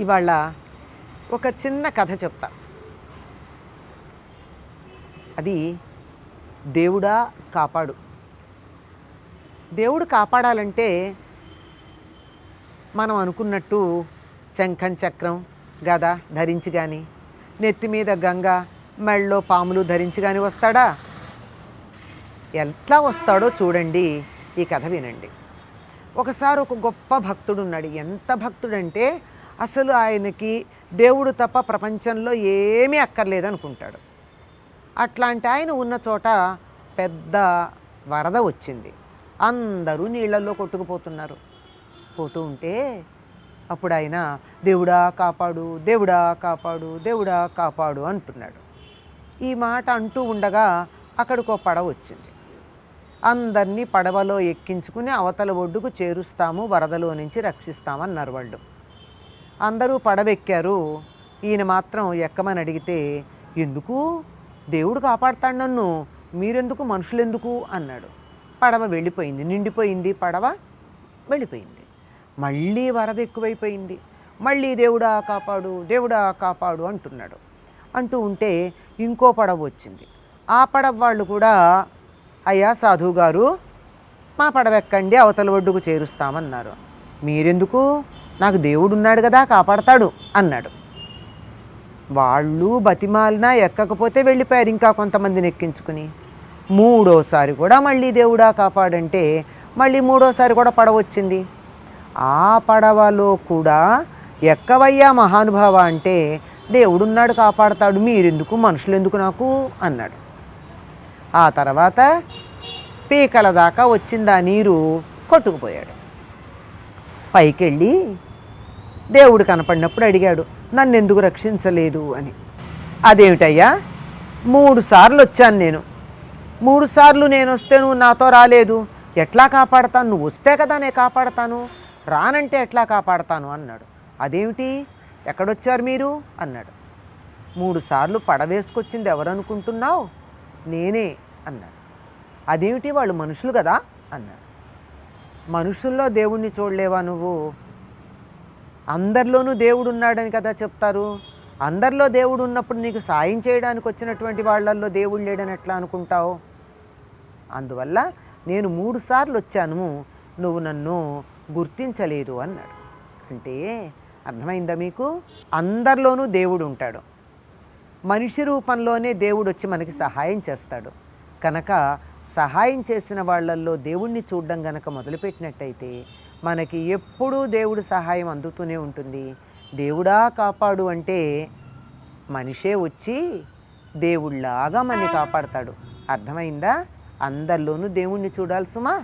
ఇవాళ ఒక చిన్న కథ చెప్తా. అది దేవుడా కాపాడు. దేవుడు కాపాడాలంటే మనం అనుకున్నట్టు శంఖం చక్రం గద ధరించి కానీ నెత్తి మీద గంగ మెళ్ళలో పాములు ధరించి కానీ వస్తాడా? ఎట్లా వస్తాడో చూడండి ఈ కథ వినండి. ఒకసారి ఒక గొప్ప భక్తుడు ఉన్నాడు ఎంత భక్తుడంటే అసలు ఆయనకి దేవుడు తప్ప ప్రపంచంలో ఏమీ అక్కర్లేదు అనుకుంటాడు అట్లాంటి ఆయన ఉన్న చోట పెద్ద వరద వచ్చింది. అందరూ నీళ్ళల్లో కొట్టుకుపోతున్నారు. పోతూ ఉంటే అప్పుడు ఆయన దేవుడా కాపాడు దేవుడా కాపాడు దేవుడా కాపాడు అంటున్నాడు. ఈ మాట అంటూ ఉండగా అక్కడికో పడవ వచ్చింది. అందరినీ పడవలో ఎక్కించుకుని అవతల ఒడ్డుకు చేరుస్తాము వరదలో నుంచి రక్షిస్తామన్నారు వాళ్ళు. అందరూ పడవెక్కారు. ఈయన మాత్రం ఎక్కమని అడిగితే ఎందుకు? దేవుడు కాపాడుతాడు నన్ను. మీరెందుకు? మనుషులెందుకు? అన్నాడు. పడవ వెళ్ళిపోయింది. నిండిపోయింది పడవ వెళ్ళిపోయింది. మళ్ళీ వరద ఎక్కువైపోయింది. మళ్ళీ దేవుడా కాపాడు దేవుడా కాపాడు అంటున్నాడు. అంటూ ఉంటే ఇంకో పడవ వచ్చింది. ఆ పడవ వాళ్ళు కూడా అయ్యా సాధువు గారు మా పడవ ఎక్కండి అవతల ఒడ్డుకు చేరుస్తామన్నారు. మీరెందుకు? నాకు దేవుడు ఉన్నాడు కదా కాపాడతాడు అన్నాడు. వాళ్ళు బతిమాలినా ఎక్కకపోతే వెళ్ళిపోయారు ఇంకా కొంతమందిని ఎక్కించుకుని. మూడోసారి కూడా మళ్ళీ దేవుడా కాపాడంటే మళ్ళీ మూడోసారి కూడా పడవ వచ్చింది. ఆ పడవలో కూడా ఎక్కవయ్యా మహానుభావ అంటే దేవుడున్నాడు కాపాడతాడు మీరెందుకు మనుషులు ఎందుకు నాకు? అన్నాడు. ఆ తర్వాత పీకల దాకా వచ్చింది ఆ నీరు కొట్టుకుపోయాడు. పైకెళ్ళి దేవుడు కనపడినప్పుడు అడిగాడు నన్ను ఎందుకు రక్షించలేదు? అని. అదేమిటయ్యా? మూడు సార్లు వచ్చాను నేను. మూడు సార్లు నేను వస్తే నువ్వు నాతో రాలేదు. ఎట్లా కాపాడతాను? నువ్వు వస్తే కదా నేను కాపాడతాను. రానంటే ఎట్లా కాపాడతాను? అన్నాడు. అదేమిటి? ఎక్కడొచ్చారు మీరు? అన్నాడు. మూడు సార్లు పడవేసుకొచ్చింది ఎవరనుకుంటున్నావు? నేనే. అన్నాడు. అదేమిటి? వాళ్ళు మనుషులు కదా? అన్నాడు. మనుషుల్లో దేవుణ్ణి చూడలేవా నువ్వు? అందరిలోనూ దేవుడు ఉన్నాడని కదా చెప్తారు? అందరిలో దేవుడు ఉన్నప్పుడు నీకు సాయం చేయడానికి వచ్చినటువంటి వాళ్ళల్లో దేవుడు లేడని ఎట్లా అనుకుంటావు? అందువల్ల నేను మూడు సార్లు వచ్చాను నువ్వు నన్ను గుర్తించలేదు అన్నాడు. అంటే అర్థమైందా మీకు? అందరిలోనూ దేవుడు ఉంటాడు. మనిషి రూపంలోనే దేవుడు వచ్చి మనకి సహాయం చేస్తాడు. కనుక సహాయం చేసిన వాళ్ళల్లో దేవుణ్ణి చూడడం గనక మొదలుపెట్టినట్టయితే మనకి ఎప్పుడూ దేవుడు సహాయం అందుతూనే ఉంటుంది. దేవుడా కాపాడు అంటే మనిషే వచ్చి దేవుళ్ళలాగా మనని కాపాడతాడు. అర్థమైందా? అందరిలోనూ దేవుణ్ణి చూడాలి సుమా.